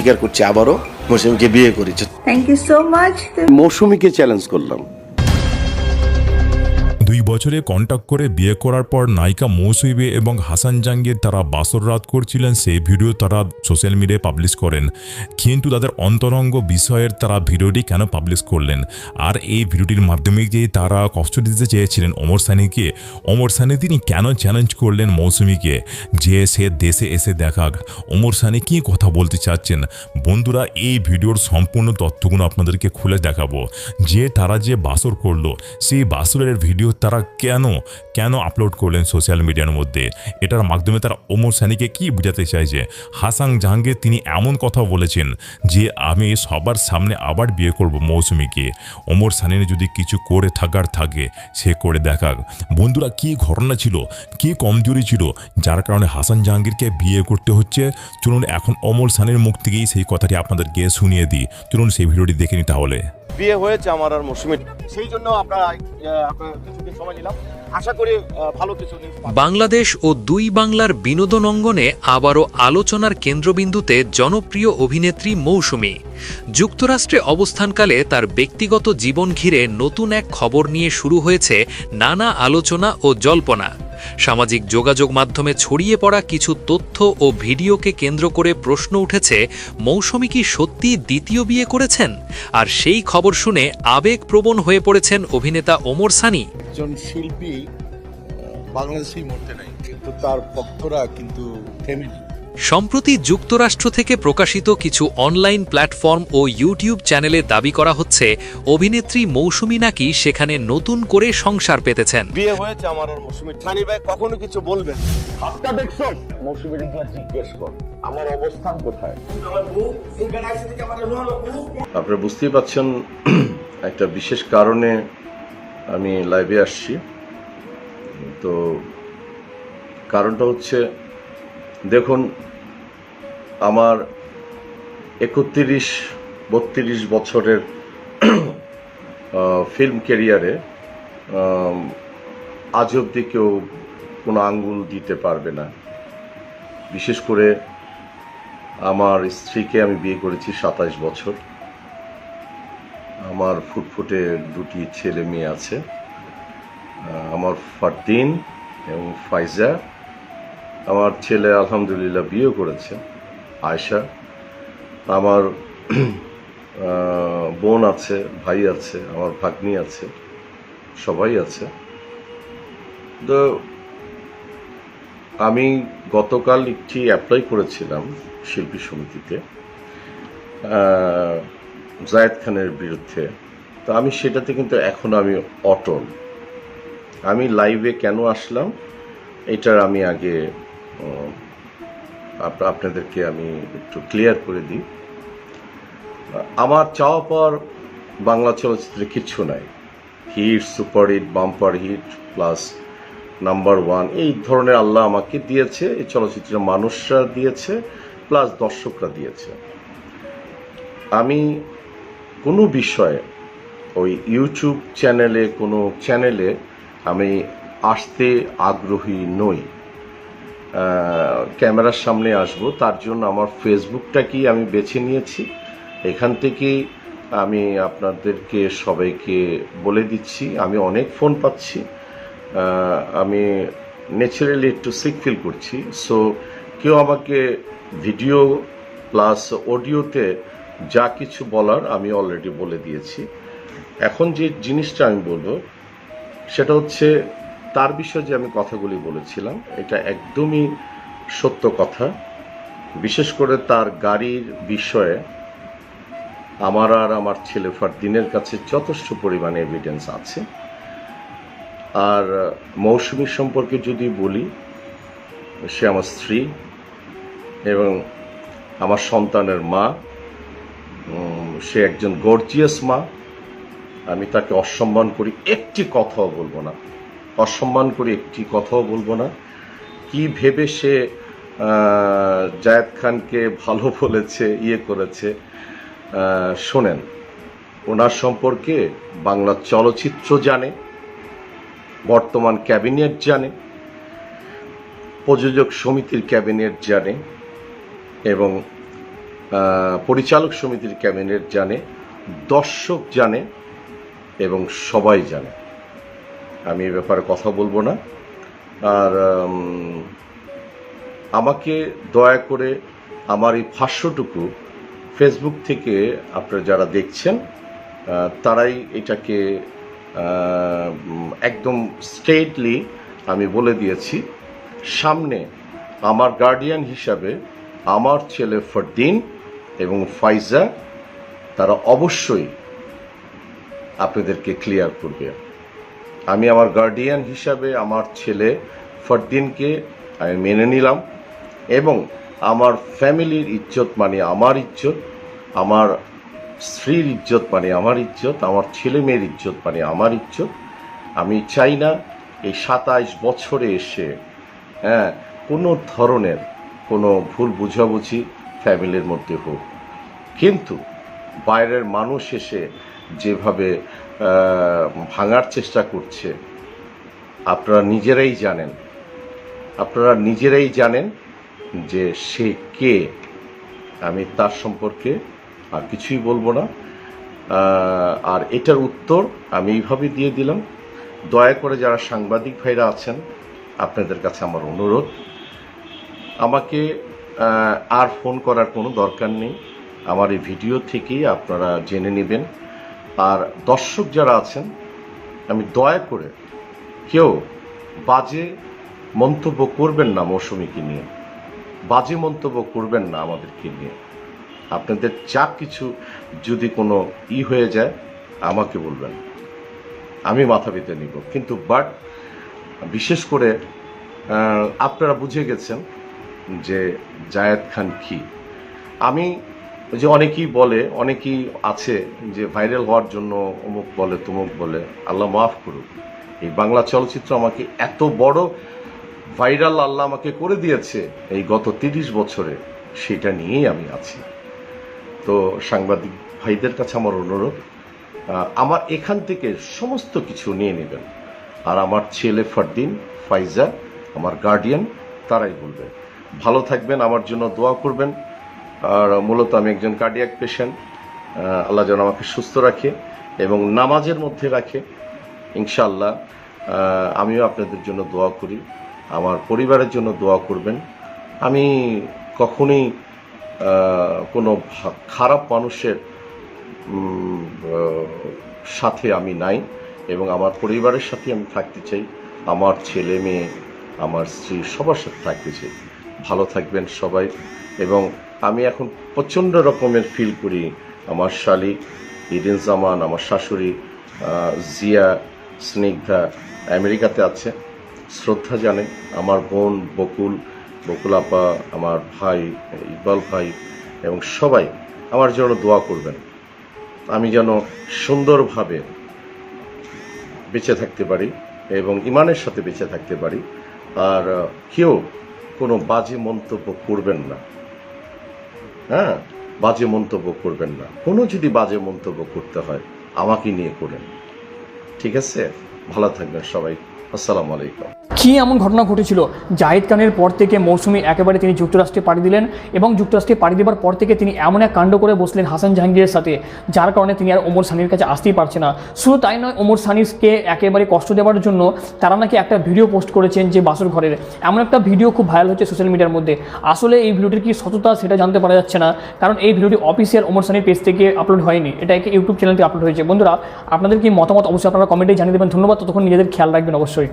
স্বীকার করছি আবারও মৌসুমীকে বিয়ে করেছে। থ্যাংক ইউ সো মাচ মৌসুমীকে চ্যালেঞ্জ করলাম। বছরে কন্ট্যাক্ট করে বিয়ে করার পর নায়িকা মৌসুমী এবং হাসান জাঙ্গির তারা বাসর রাত করছিলেন, সেই ভিডিও তারা সোশ্যাল মিডিয়ায় পাবলিশ করেন। কিন্তু তাদের অন্তরঙ্গ বিষয়ের তারা ভিডিওটি কেন পাবলিশ করলেন? আর এই ভিডিওটির মাধ্যমে যে তারা কষ্ট দিতে চেয়েছিলেন অমর সানিকে অমর সানি তিনি কেন চ্যালেঞ্জ করলেন মৌসুমীকে? যে সে দেশে এসে দেখাক। অমর সানি কি কথা বলতে চাচ্ছেন? বন্ধুরা, এই ভিডিওর সম্পূর্ণ তথ্যগুলো আপনাদেরকে খুলে দেখাবো। যে তারা যে বাসর করল, সেই বাসরের ভিডিও তারা কেন কেন আপলোড করলেন সোশ্যাল মিডিয়ার মধ্যে? এটার মাধ্যমে তারা ওমর সানিকে কি বোঝাতে চাইছে? হাসান জাহাঙ্গীর তিনি এমন কথা বলেছেন যে, আমি সবার সামনে আবার বিয়ে করব মৌসুমীকে। ওমর সানির যদি কিছু করে থাকার থাকে, সে করে দেখাক। বন্ধুরা, কি ঘটনা ছিল? কি কমজোরি ছিল? যার কারণে হাসান জাহাঙ্গীরকে বিয়ে করতে হচ্ছে। চলুন এখন অমর সানির মুখ থেকেই সেই কথাটি আপনাদেরকে শুনিয়ে দিই। চলুন সেই ভিডিওটি দেখে নিই তাহলে। বিয়ে হয়েছে আমার আর মৌসুমীর সেই জন্য আপনারা কিছুদিন সময় নিলাম। আশা করি ভালো কিছু বাংলাদেশ ও দুই বাংলার বিনোদন অঙ্গনে আবারও আলোচনার কেন্দ্রবিন্দুতে জনপ্রিয় অভিনেত্রী মৌসুমী। যুক্তরাষ্ট্রে অবস্থানকালে তার ব্যক্তিগত জীবন ঘিরে নতুন এক খবর নিয়ে শুরু হয়েছে নানা আলোচনা ও জল্পনা। সামাজিক যোগাযোগ মাধ্যমে ছড়িয়ে পড়া কিছু তথ্য ও ভিডিওকে কেন্দ্র করে প্রশ্ন উঠেছে, মৌসুমী কি সত্যি দ্বিতীয় বিয়ে করেছেন? আর সেই খবর শুনে আবেগপ্রবণ হয়ে পড়েছেন অভিনেতা ওমর সানি। একজন শিল্পী বাংলাদেশেই মরতে নাই, কিন্তু তার ভক্তরা কিন্তু নেই সম্প্রতি যুক্তরাষ্ট্র থেকে প্রকাশিত কিছু অনলাইন প্ল্যাটফর্ম ও ইউটিউব চ্যানেলে দাবি করা হচ্ছে অভিনেত্রী মৌসুমি নাকি সেখানে নতুন করে সংসার পেতেছেন। বিয়ে হয়েছে আমার আর মৌসুমীর সানি ভাই কখনো কিছু বলবেন? হাতটা দেখছ? ইতিহাস জিজ্ঞেস কর। আমার অবস্থান কোথায়? আপনারা বুঝতেই পাচ্ছেন একটা বিশেষ কারণে আমি লাইভে আসছি। তো কারণটা হচ্ছে দেখুন আমার একত্রিশ, বত্রিশ বছরের ফিল্ম ক্যারিয়ারে আজ অবধি কেউ কোনো আঙ্গুল দিতে পারবে না। বিশেষ করে আমার স্ত্রীকে আমি বিয়ে করেছি সাতাশ বছর। আমার ফুটফুটে দুটি ছেলে মেয়ে আছে। আমার ফারদিন এবং ফাইজা। আমার ছেলে আলহামদুলিল্লাহ বিয়ে করেছে। আয়শা, আমার বোন আছে, ভাই আছে, আমার ভাগ্নি আছে, সবাই আছে। তো আমি গতকাল একটি অ্যাপ্লাই করেছিলাম শিল্পী সমিতিতে জায়েদ খানের বিরুদ্ধে। তো আমি সেটাতে কিন্তু এখন আমি অটল। আমি লাইভে কেন আসলাম? এটার আমি আগে আপনাদেরকে আমি একটু ক্লিয়ার করে দিই। আমার চাওয়া পর বাংলা চলচ্চিত্রে কিচ্ছু নাই। Hit, super hit, bumper hit plus number one এই ধরনের আল্লাহ আমাকে দিয়েছে, এই চলচ্চিত্রের মানুষরা দিয়েছে প্লাস দর্শকরা দিয়েছে। আমি কোনো বিষয়ে ওই ইউটিউব চ্যানেলে কোনো চ্যানেলে আমি আসতে আগ্রহী নই। ক্যামেরার সামনে আসব। তার জন্য আমার ফেসবুকটাকেই আমি বেছে নিয়েছি? এখান থেকেই আমি আপনাদেরকে সবাইকে বলে দিচ্ছি, আমি অনেক ফোন পাচ্ছি। আমি ন্যাচারালি একটু সিক ফিল করছি। সো কেউ আমাকে ভিডিও প্লাস অডিওতে যা কিছু বলার আমি অলরেডি বলে দিয়েছি। এখন যে জিনিসটা আমি বলব, সেটা হচ্ছে তার বিষয়ে যে আমি কথাগুলি বলেছিলাম, এটা একদমই সত্য কথা। বিশেষ করে তার গাড়ির বিষয়ে আমার আর আমার ছেলে ফারদিনের কাছে যথেষ্ট পরিমাণে এভিডেন্স আছে। আর মৌসুমী সম্পর্কে যদি বলি, সে আমার স্ত্রী এবং আমার সন্তানের মা। সে একজন গর্জিয়াস মা। আমি তাকে অসম্মান করি, একটি কথাও বলব না। অসম্মান করে একটি কথাও বলব না। কি ভেবে সে জায়েদ খানকে ভালো বলেছে ইয়ে করেছে শোনেন, ওনার সম্পর্কে বাংলা চলচ্চিত্র জানে, বর্তমান ক্যাবিনেট জানে, প্রযোজক সমিতির ক্যাবিনেট জানে এবং পরিচালক সমিতির ক্যাবিনেট জানে, দর্শক জানে এবং সবাই জানে। আমি এ ব্যাপারে কথা বলব না। আর আমাকে দয়া করে আমার এই ভাষ্যটুকু ফেসবুক থেকে আপনারা যারা দেখছেন তারাই এটাকে একদম স্ট্রেটলি আমি বলে দিয়েছি। সামনে আমার গার্ডিয়ান হিসাবে আমার ছেলে ফরদিন এবং ফাইজা, তারা অবশ্যই আপনাদেরকে ক্লিয়ার করবে। আমি আমার গার্ডিয়ান হিসাবে আমার ছেলে ফরদিনকে আমি মেনে নিলাম এবং আমার ফ্যামিলির ইজ্জত মানে আমার ইজ্জত, আমার স্ত্রীর ইজ্জত মানে আমার ইজ্জত, আমার ছেলে মেয়ের ইজ্জত মানে আমার ইজ্জত। আমি চাই না এই সাতাইশ বছরে এসে হ্যাঁ কোনো ধরনের কোনো ভুল বুঝাবুঝি ফ্যামিলির মধ্যে হোক। কিন্তু বাইরের মানুষ এসে যেভাবে ভাঙার চেষ্টা করছে। আপনারা নিজেরাই জানেন। আপনারা নিজেরাই জানেন যে সে কে। আমি তার সম্পর্কে আর কিছুই বলব না। আর এটার উত্তর আমি এইভাবে দিয়ে দিলাম। দয়া করে যারা সাংবাদিক ভাইরা আছেন, আপনাদের কাছে আমার অনুরোধ। আমাকে আর ফোন করার কোনো দরকার নেই। আমার এই ভিডিও থেকেই আপনারা জেনে নেবেন। আর দর্শক যারা আছেন, আমি দয়া করে কেউ বাজে মন্তব্য করবেন না মৌসুমীকে নিয়ে। বাজে মন্তব্য করবেন না আমাদেরকে নিয়ে। আপনাদের যা কিছু যদি কোনো ই হয়ে যায়, আমাকে বলবেন। আমি মাথা পেতে নিব। কিন্তু বাট বিশেষ করে আপনারা বুঝে গেছেন যে জায়েদ খান কি। আমি যে অনেকেই বলে, অনেকেই আছে যে ভাইরাল হওয়ার জন্য অমুক বলে, তমুক বলে, আল্লাহ মাফ করুক। এই বাংলা চলচ্চিত্র আমাকে এত বড় ভাইরাল আল্লাহ আমাকে করে দিয়েছে এই গত তিরিশ বছরে, সেটা নিয়েই আমি আছি। তো সাংবাদিক ভাইদের কাছে আমার অনুরোধ আমার এখান থেকে সমস্ত কিছু নিয়ে নেবেন। আর আমার ছেলে ফরদিন, ফাইজা, আমার গার্ডিয়ান তারাই বলবে। ভালো থাকবেন, আমার জন্য দোয়া করবেন। আর মূলত আমি একজন কার্ডিয়াক পেশেন্ট আল্লাহ যেন আমাকে সুস্থ রাখে এবং নামাজের মধ্যে রাখে ইনশাআল্লাহ আহ, আমিও আপনাদের জন্য দোয়া করি আমার পরিবারের জন্য দোয়া করবেন। আমি কখনোই কোনো খারাপ মানুষের সাথে আমি নাই এবং আমার পরিবারের সাথে আমি থাকতে চাই আমার ছেলে মেয়ে আমার স্ত্রী সবার সাথে থাকতে চাই। ভালো থাকবেন সবাই এবং আমি এখন প্রচণ্ড রকমের ফিল করি। আমার শালিক ইদিন জামান আমার শাশুড়ি জিয়া, স্নিগ্ধা আমেরিকাতে আছে। শ্রদ্ধা জানে। আমার বোন বকুল বকুল আপা, আমার ভাই, ইকবাল ভাই এবং সবাই আমার জন্য দোয়া করবেন। আমি যেন সুন্দরভাবে বেঁচে থাকতে পারি এবং ইমানের সাথে বেঁচে থাকতে পারি। আর কেউ কোনো বাজে মন্তব্য করবেন না। হ্যাঁ বাজে মন্তব্য করবেন না। কোনো যদি বাজে মন্তব্য করতে হয় আমাকে নিয়ে করেন। ঠিক আছে? ভালো থাকবেন সবাই। আসসালামু আলাইকুম। কী এমন ঘটনা ঘটেছিল? জাহিদ খানের পর থেকে মৌসুমি একেবারে তিনি যুক্তরাষ্ট্রে পাড়ি দিলেন এবং যুক্তরাষ্ট্রে পাড়ি দেওয়ার পর থেকে তিনি এমন এক কাণ্ড করে বসলেন হাসান জাহাঙ্গীরের সাথে, যার কারণে তিনি আর ওমর সানির কাছে আসতেই পারছে না। শুধু তাই নয়, ওমর সানিরকে একেবারে কষ্ট দেওয়ার জন্য তারা নাকি একটা ভিডিও পোস্ট করেছেন যে বাসর ঘরের। এমন একটা ভিডিও খুব ভাইরাল হচ্ছে সোশ্যাল মিডিয়ার মধ্যে। আসলে এই ভিডিওটির কি সততা সেটা জানতে পারা যাচ্ছে না, কারণ এই ভিডিওটি অফিসিয়াল ওমর সানির পেজ থেকে আপলোড হয়নি। এটা একে ইউটিউব চ্যানেল থেকে আপলোড হয়েছে। বন্ধুরা, আপনাদের কি মতামত অবশ্যই আপনারা কমেন্টে জানিয়ে দেবেন। ধন্যবাদ। ততক্ষণ নিজেদের খেয়াল রাখবেন অবশ্যই।